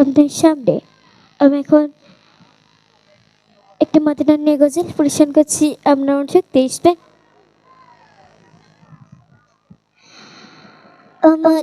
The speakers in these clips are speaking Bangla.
আপনার সামনে আমি এখন একটা মাদিনার নেগজেল পরিশ্রম করছি। আপনার অনুযোগ তেইশ আমার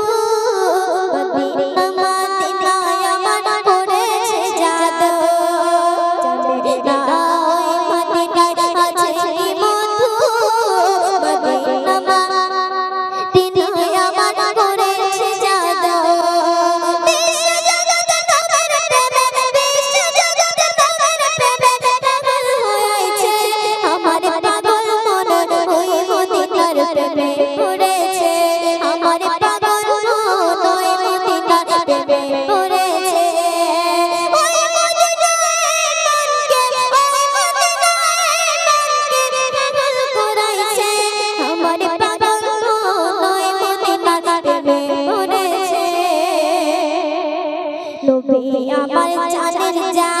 প্রাণে মরেছে নবী আমার জানেন যা